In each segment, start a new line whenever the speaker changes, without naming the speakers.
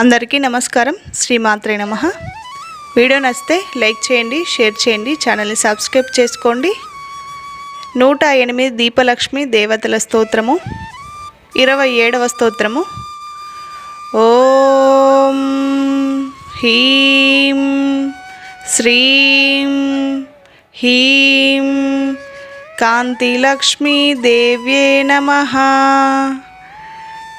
అందరికీ నమస్కారం. శ్రీమాత్రే నమ. వీడియో నచ్చితే లైక్ చేయండి షేర్ చేయండి ఛానల్ని సబ్స్క్రైబ్ చేసుకోండి. నూట ఎనిమిది దీపలక్ష్మి దేవతల స్తోత్రము. ఇరవై ఏడవ స్తోత్రము. ఓం హీం శ్రీం హీం. కాంతిలక్ష్మీ దేవ్యే నమః.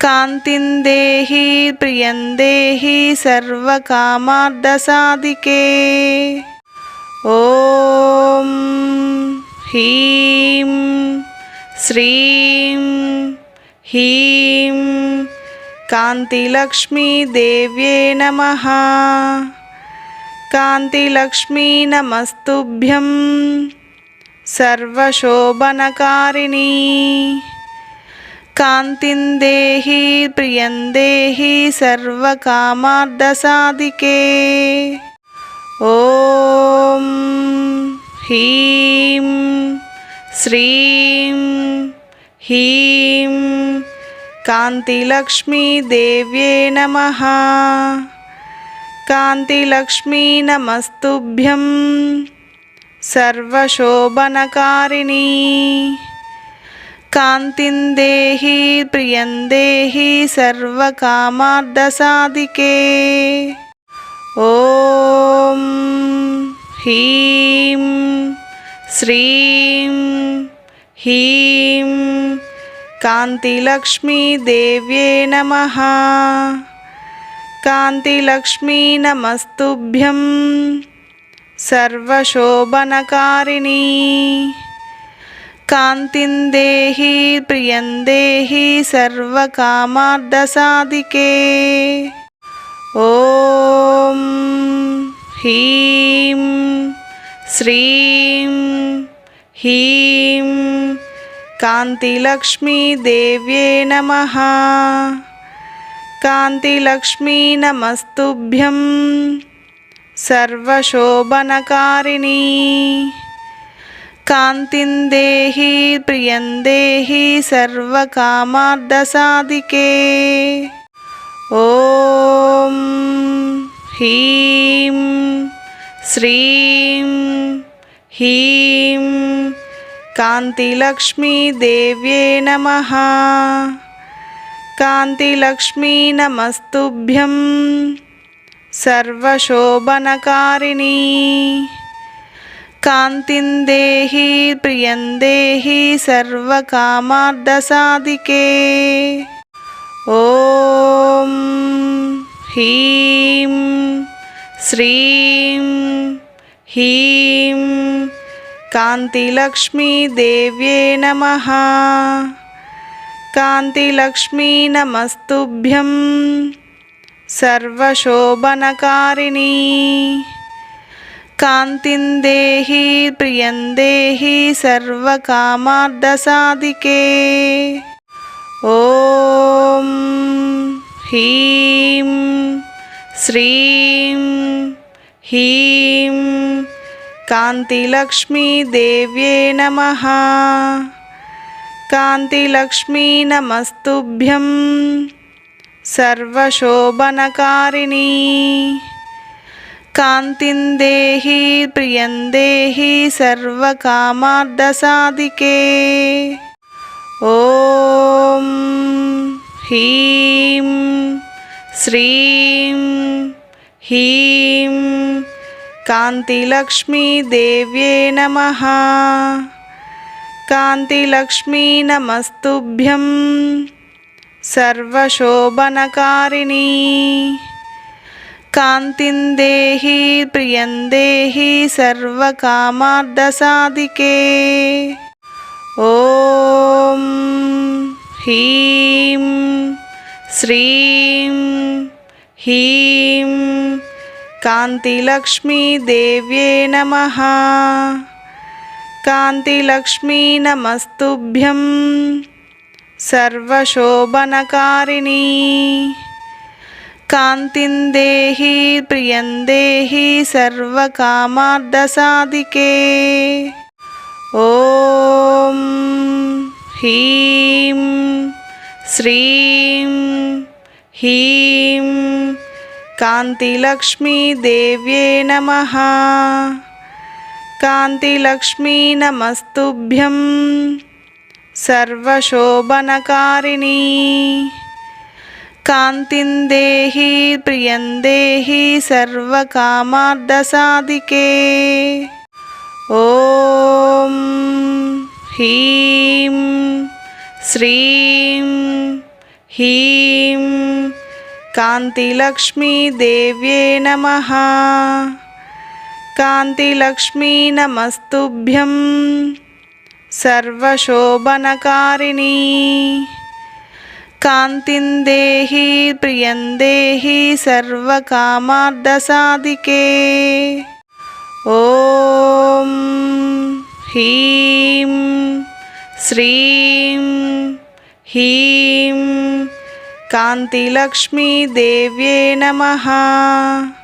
కాంతిం దేహి ప్రియం దేహి సర్వకామార్థసాధికే ఓం హీం శ్రీం హీం కాంతిలక్ష్మీ దేవ్యే నమః కాంతిలక్ష్మీ నమస్తుభ్యం సర్వశోభనకారిణీ కాంతిం దేహి ప్రియం దేహి సర్వకామార్థసాధికే ఓం హీం శ్రీం హీం కాంతిలక్ష్మీ దేవ్యే నమః కాంతిలక్ష్మీ నమస్తుభ్యం సర్వశోభనకారిణీ కాంతిం దేహి ప్రియం దేహి సర్వకామార్థసాధికే ఓం హీం శ్రీం హీం కాంతిలక్ష్మీ దేవ్యే నమః కాంతిలక్ష్మీ నమస్తుభ్యం సర్వశోభనకారిణీ కాంతిం దేహి ప్రియం దేహి సర్వకామార్థసాధికే ఓం హీం శ్రీం హీం కాంతిలక్ష్మీ దేవ్యే నమః కాంతిలక్ష్మీ నమస్తుభ్యం సర్వశోభనకారిణీ కాంతిం దేహి ప్రియం దేహి సర్వకామార్థసాధికే ఓం హీం శ్రీం హీం కాంతిలక్ష్మీ దేవ్యే నమః కాంతిలక్ష్మీ నమస్తుభ్యం సర్వశోభనకారిణీ కాంతిం దేహి ప్రియం దేహి సర్వకామార్థసాధికే ఓం హీం శ్రీం హీం కాంతిలక్ష్మీ దేవ్యే నమః కాంతిలక్ష్మీ నమస్తుభ్యం సర్వశోభనకారిణీ కాంతిం దేహి ప్రియం దేహి సర్వకామార్థసాధికే ఓం హీం శ్రీం హీం కాంతిలక్ష్మీ దేవ్యే నమః కాంతిలక్ష్మీ నమస్తుభ్యం సర్వశోభనకారిణీ కాంతిం దేహి ప్రియం దేహి సర్వకామార్థసాధికే ఓం హీం శ్రీం హీం కాంతిలక్ష్మీ దేవ్యే నమః కాంతిలక్ష్మీ నమస్తుభ్యం సర్వశోభనకారిణీ कान्तिलक्ष्मी नमस्तुभ्यं सर्वशोभनकारिणी कान्तिं देहि प्रियं देहि सर्वकामार्धसाधिके ॐ ह्रीं श्रीं ह्रीं कान्तिलक्ष्मी देव्ये नमः కాంతిం దేహి ప్రియం దేహి సర్వకామార్థసాధికే హ్రీం శ్రీం హ్రీం కాంతిలక్ష్మీదేవ్యే నమ కాంతిలక్ష్మీ నమస్తుభ్యం సర్వశోభనకారిణీ కాంతిం దేహి ప్రియం దేహి సర్వకామార్థసాధికే ఓం హ్రీం శ్రీం హ్రీం కాంతిలక్ష్మీదేవ్యే నమ కాంతిలక్ష్మీ నమస్తుభ్యం సర్వశోభనకారిణీ కాంతిం దేహి ప్రియం దేహి సర్వకామార్థసాధికే ఓం హ్రీం శ్రీం హ్రీం కాంతిలక్ష్మీదేవ్యే నమ కాంతిలక్ష్మీ నమస్తుభ్యం సర్వశోభనకారిణీ కాంతిం దేహి ప్రియం దేహి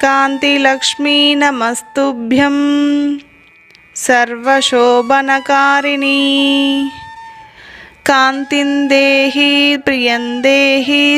సర్వకామార్థసాధికే ఓం హ్రీం శ్రీం హ్రీం కాంతిలక్ష్మీదేవ్యే నమ కాంతిలక్ష్మీ నమస్తుభ్యం సర్వశోభనకారిణీ కాంతిం దేహి ప్రియం దేహి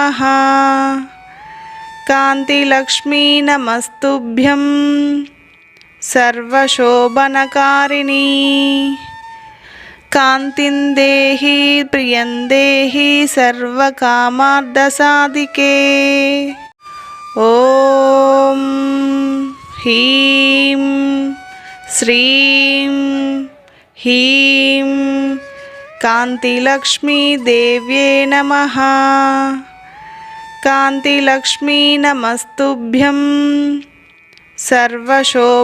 సర్వకామార్థసాధికే ఓం హ్రీం శ్రీం హ్రీం కాంతిలక్ష్మీదేవ్యే నమ కాంతిలక్ష్మీ నమస్తుభ్యం సర్వశోభనకారిణీ కాంతిం దేహి ప్రియం దేహి సర్వకామార్థసాధికే ఓం హ్రీం శ్రీం హ్రీం కాంతిలక్ష్మీదేవ్యే నమ కాంతిలక్ష్మీ నమస్తుభ్యం సర్వశోభనకారిణీ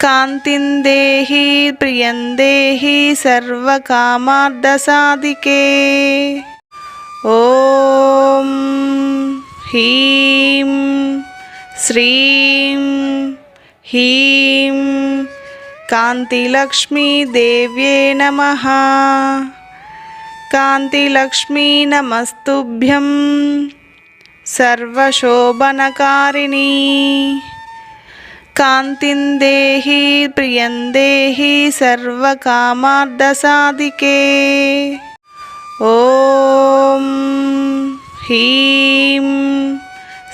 కాంతిం దేహి ప్రియం దేహి సర్వకామార్థసాధికే ఓం హ్రీం శ్రీం హ్రీం కాంతిలక్ష్మీదేవ్యే నమ కాంతిలక్ష్మీ నమస్తుభ్యం సర్వశోభనకారిణీ. కాంతిం దేహి ప్రియం దేహి సర్వకామార్థసాధికే ఓం హ్రీం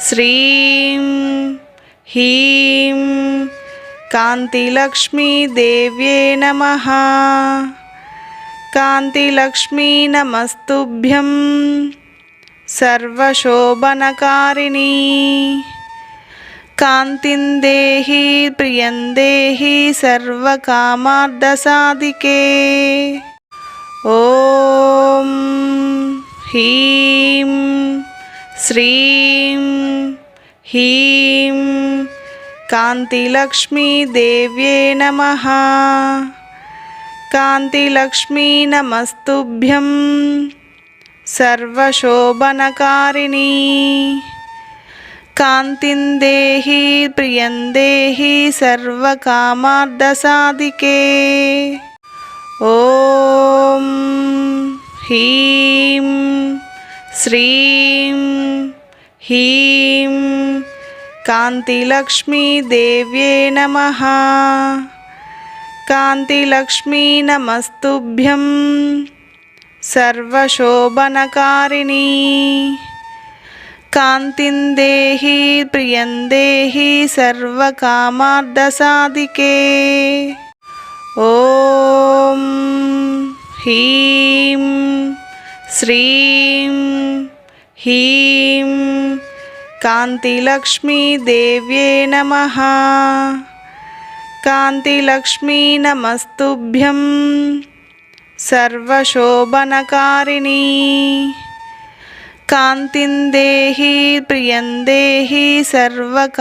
శ్రీం హ్రీం కాంతిలక్ష్మీదేవ్యే నమ కాంతిలక్ష్మీ నమస్తుభ్యం సర్వశోభనకారిణీ కాంతిం దేహి ప్రియం దేహి సర్వకామార్థసాధికే ఓం హ్రీం శ్రీం హ్రీం కాంతిలక్ష్మీదేవ్యే నమ కాంతిలక్ష్మీ నమస్తుభ్యం సర్వశోభనకారిణీ కాంతిం దేహి ప్రియం దేహి సర్వకామార్థసాధికే ఓం హ్రీం శ్రీం హ్రీం కాంతిలక్ష్మీదేవ్యే నమ కాంతిలక్ష్మీ నమస్తుభ్యం సర్వశోభనకారిణీ కాంతిం దేహి ప్రియం దేహి సర్వకామార్థసాధికే ఓం హ్రీం శ్రీం హ్రీం కాంతిలక్ష్మీదేవ్యే నమ కాంతిలక్ష్మీ నమస్తుభ్యం సర్వశోభనకారిణీ కాంతిం దేహి ప్రియం దేహి సర్వకామార్థసాధికే